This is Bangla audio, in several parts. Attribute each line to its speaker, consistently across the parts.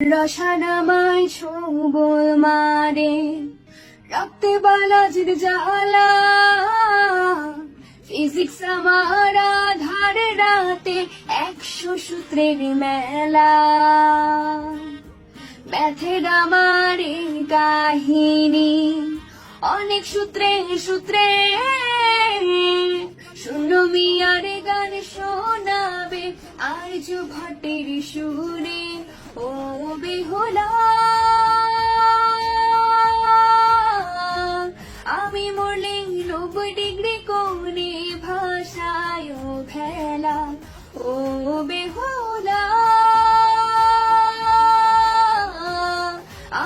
Speaker 1: রসানামায় ছবল মারে, রক্তে বালাজির জ্বালা। ফিজিক্স আমার ধারে রাতে একশো সূত্রের মেলা। ব্যথের আমার কাহিনী, অনেক সূত্রে সূত্রে। শূন্য মিয়ার গান শোনাবে, আজ ভটের সুরে। ও বেহুলা, আমি মরলে নব্বই ডিগ্রি কোণে ভাষায় ভেলা ও বেহুলা,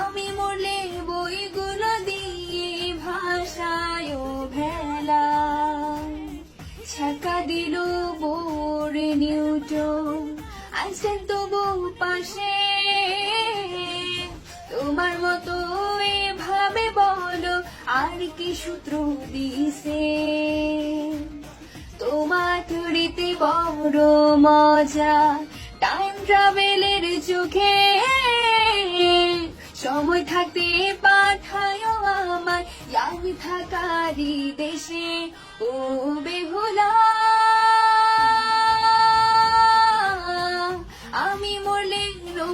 Speaker 1: আমি মরলে বইগুলো দিয়ে ভাষায় ভেলা ছাকা দিল বোর নিউটন আইসেন তবু পাশে। তোমার মতো এভাবে বলো, আর কি সূত্র দিছে? তোমার তরিতে বড় মজা টাইম ট্রাভেলের চোখে। সময় থাকতে পাঠায় আমার আমি থাকারি দেশে। ও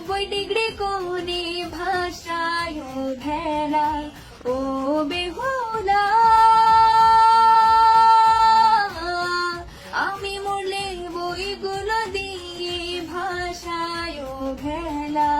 Speaker 1: নব্বই ডিগ্রি কোণে ভাষায় ভেলা ও বেহুলা। আমি মরলে বইগুলো দিয়ে ভাষায় ভেলা